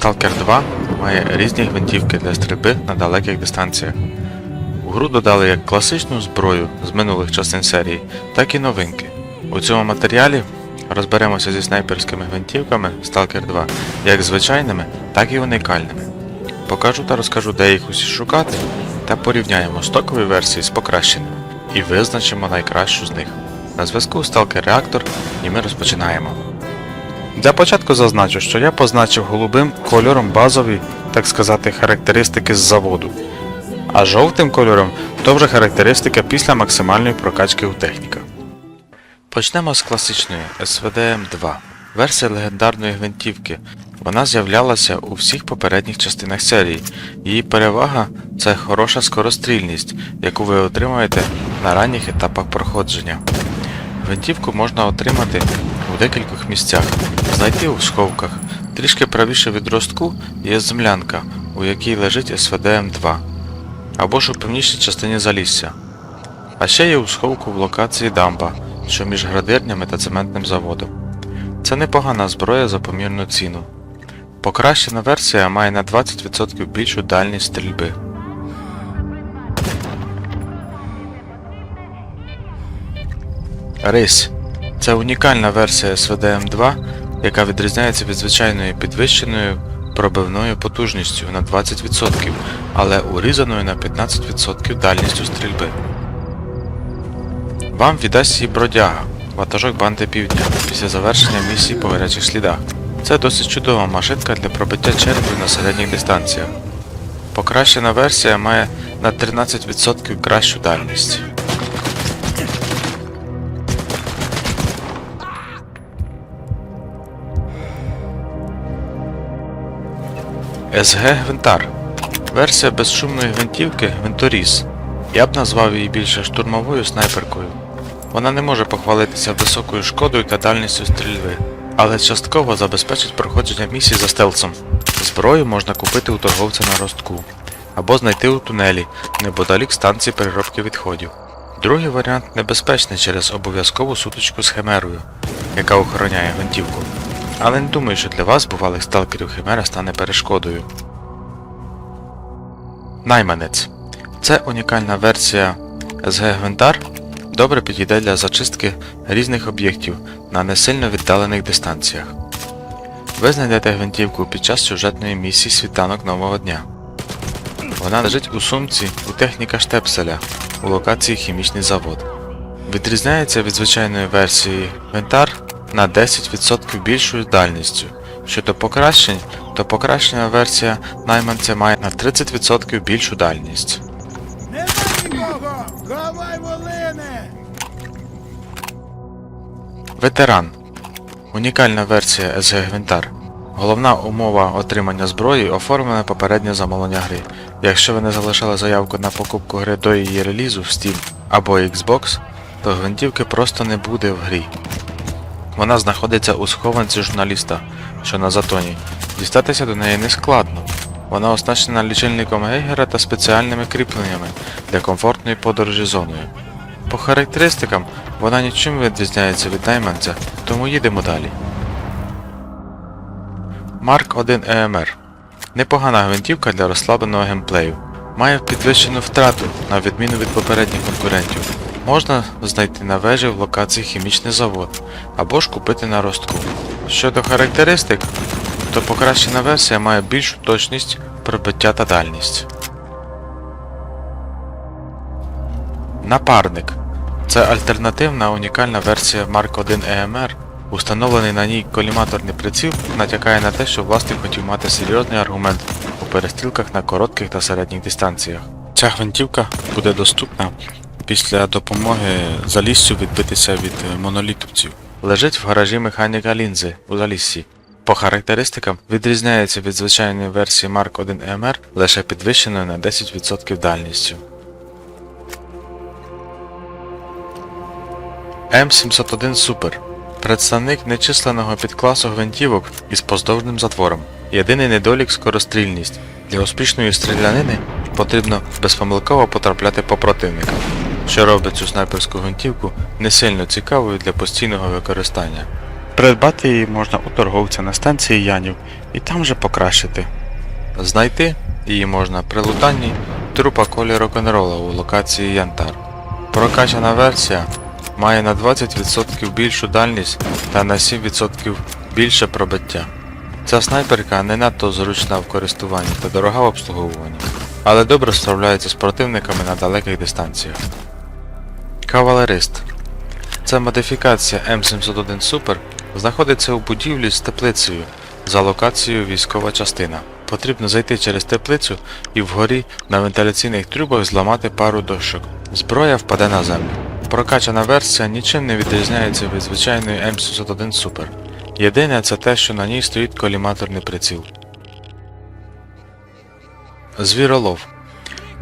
Stalker 2 має різні гвинтівки для стрільби на далеких дистанціях. У гру додали як класичну зброю з минулих частин серії, так і новинки. У цьому матеріалі розберемося зі снайперськими гвинтівками Stalker 2, як звичайними, так і унікальними. Покажу та розкажу, де їх усі шукати, та порівняємо стокові версії з покращеними і визначимо найкращу з них. На зв'язку Stalker Reactor і ми розпочинаємо. Для початку зазначу, що я позначив голубим кольором базові, так сказати, характеристики з заводу, а жовтим кольором то вже характеристика після максимальної прокачки у техніка. Почнемо з класичної SVDM2, версія легендарної гвинтівки. Вона з'являлася у всіх попередніх частинах серії. Її перевага це хороша скорострільність, яку ви отримаєте на ранніх етапах проходження. Гвинтівку можна отримати декількох місцях, знайти у сховках. Трішки правіше від ростку є землянка, у якій лежить СВД-М2, або ж у північній частині Залісся. А ще є у сховку в локації дамба, що між градирнями та цементним заводом. Це непогана зброя за помірну ціну. Покращена версія має на 20% більшу дальність стрільби. Рись це унікальна версія SVDM2, яка відрізняється від звичайної підвищеною пробивною потужністю на 20%, але урізаною на 15% дальністю стрільби. Вам віддасть її бродяга, ватажок банди півдня, після завершення місії по гарячих слідах. Це досить чудова машинка для пробиття черепів на середніх дистанціях. Покращена версія має на 13% кращу дальність. СГ Гвинтар. Версія безшумної гвинтівки Гвинторіз. Я б назвав її більше штурмовою снайперкою. Вона не може похвалитися високою шкодою та дальністю стрільби, але частково забезпечить проходження місій за стелсом. Зброю можна купити у торговця на ростку або знайти у тунелі неподалік станції переробки відходів. Другий варіант небезпечний через обов'язкову сутичку з химерою, яка охороняє гвинтівку. Але не думаю, що для вас, бувалих сталкерів, химера стане перешкодою. Найманець. Це унікальна версія SG Гвинтар, добре підійде для зачистки різних об'єктів на не сильно віддалених дистанціях. Ви знайдете гвинтівку під час сюжетної місії Світанок Нового Дня. Вона лежить у сумці у техніка штепселя у локації Хімічний завод. Відрізняється від звичайної версії Гвинтар на 10% більшою дальністю. Щодо покращень, то покращена версія найманця має на 30% більшу дальність. Нема нікого! Ветеран. Унікальна версія SG Гвинтар. Головна умова отримання зброї оформлене попереднє замовлення гри. Якщо ви не залишали заявку на покупку гри до її релізу в Steam або Xbox, то гвинтівки просто не буде в грі. Вона знаходиться у схованці журналіста, що на затоні. Дістатися до неї не складно. Вона оснащена лічильником Гейгера та спеціальними кріпленнями для комфортної подорожі зоною. По характеристикам вона нічим відрізняється від найманця, тому їдемо далі. Марк 1 EMR Непогана гвинтівка для розслабленого геймплею. Має підвищену втрату, на відміну від попередніх конкурентів. Можна знайти на вежі в локації хімічний завод або ж купити на ростку. Щодо характеристик, то покращена версія має більшу точність, пробиття та дальність. Напарник це альтернативна унікальна версія Mark 1 EMR. Установлений на ній коліматорний приціл натякає на те, що власник хотів мати серйозний аргумент у перестрілках на коротких та середніх дистанціях. Ця гвинтівка буде доступна після допомоги заліссю відбитися від е, монолітовців. Лежить в гаражі механіка лінзи у заліссі. По характеристикам відрізняється від звичайної версії Mark 1 EMR лише підвищеною на 10% дальністю. М701 Super Представник нечисленного підкласу гвинтівок із поздовжним затвором. Єдиний недолік скорострільність. Для успішної стрілянини потрібно безпомилково потрапляти по противника, що робить цю снайперську гвинтівку не сильно цікавою для постійного використання. Придбати її можна у торговця на станції Янів і там же покращити. Знайти її можна при лутанні трупа колі рок-н-рола у локації Янтар. Прокачана версія має на 20% більшу дальність та на 7% більше пробиття. Ця снайперка не надто зручна в користуванні та дорога в обслуговуванні, але добре справляється з противниками на далеких дистанціях. Кавалерист. Ця модифікація М701 Super знаходиться у будівлі з теплицею за локацією військова частина. Потрібно зайти через теплицю і вгорі на вентиляційних трубах зламати пару дощок. Зброя впаде на землю. Прокачана версія нічим не відрізняється від звичайної М701 Super. Єдине це те, що на ній стоїть коліматорний приціл. Звіролов.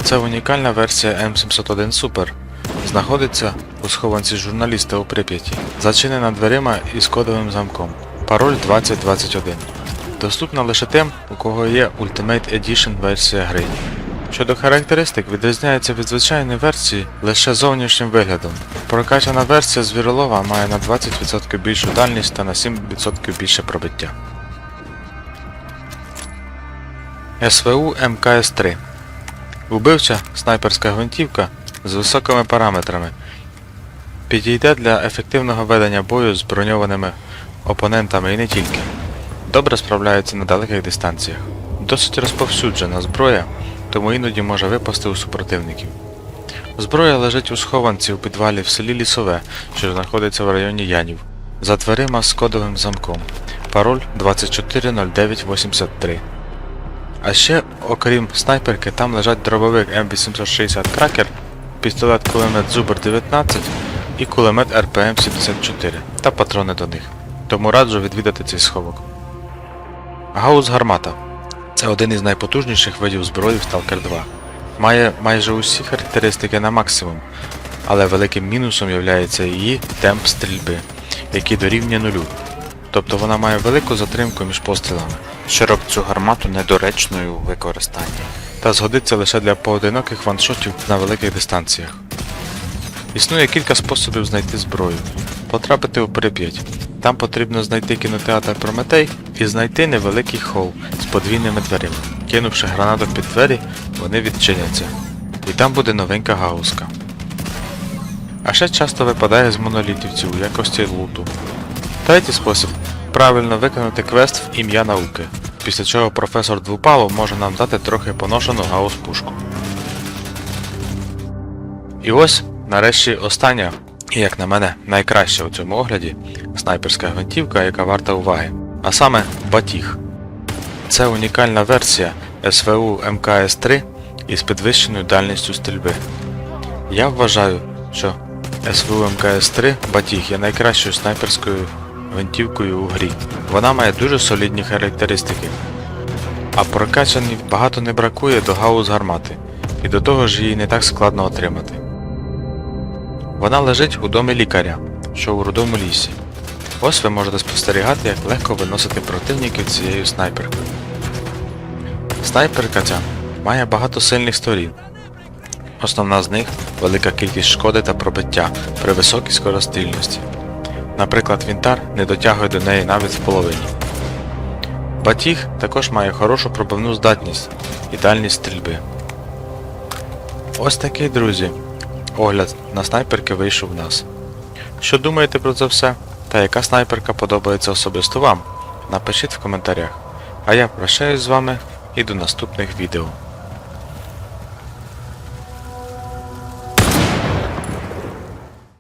Це унікальна версія М701 Super. Знаходиться у схованці журналіста у Прип'яті, зачинена дверима із кодовим замком. Пароль 2021. Доступна лише тим, у кого є Ultimate Edition версія гри. Щодо характеристик, відрізняється від звичайної версії лише зовнішнім виглядом. Прокачана версія звіролова має на 20% більшу дальність та на 7% більше пробиття. СВУ МКС-3 Убивча снайперська гвинтівка з високими параметрами. Підійде для ефективного ведення бою з броньованими опонентами і не тільки. Добре справляється на далеких дистанціях. Досить розповсюджена зброя, тому іноді може випасти у супротивників. Зброя лежить у схованці у підвалі в селі Лісове, що знаходиться в районі Янів, за дверима з кодовим замком. Пароль 240983. А ще, окрім снайперки, там лежать дробовик М860 Кракер, пістолет кулемет Зубр 19 і кулемет РПМ-74 та патрони до них. Тому раджу відвідати цей сховок. Гаус Гармата це один із найпотужніших видів зброї в Stalker 2. Має майже усі характеристики на максимум, але великим мінусом є її темп стрільби, який дорівнює нулю. Тобто вона має велику затримку між пострілами що робить цю гармату недоречною у використанні. Та згодиться лише для поодиноких ваншотів на великих дистанціях. Існує кілька способів знайти зброю. Потрапити у Прип'ять. Там потрібно знайти кінотеатр Прометей і знайти невеликий хол з подвійними дверима. Кинувши гранату під двері, вони відчиняться. І там буде новенька гауска. А ще часто випадає з монолітівців у якості луту. Третій спосіб правильно виконати квест в ім'я науки, після чого професор Двупалов може нам дати трохи поношену гаус пушку. І ось, нарешті, остання, і як на мене, найкраща у цьому огляді снайперська гвинтівка, яка варта уваги. А саме Батіг. Це унікальна версія СВУ МКС-3 із підвищеною дальністю стрільби. Я вважаю, що СВУ МКС-3 Батіг є найкращою снайперською гвинтівкою у грі. Вона має дуже солідні характеристики. А прокачані багато не бракує до гаус гармати, і до того ж її не так складно отримати. Вона лежить у домі лікаря, що у рудому лісі. Ось ви можете спостерігати, як легко виносити противників цією снайперкою. Снайперка ця має багато сильних сторін. Основна з них велика кількість шкоди та пробиття при високій скорострільності. Наприклад, Вінтар не дотягує до неї навіть в половині. Батіг також має хорошу пробивну здатність і дальність стрільби. Ось такий, друзі, огляд на снайперки вийшов в нас. Що думаєте про це все? Та яка снайперка подобається особисто вам? Напишіть в коментарях. А я прощаюсь з вами і до наступних відео.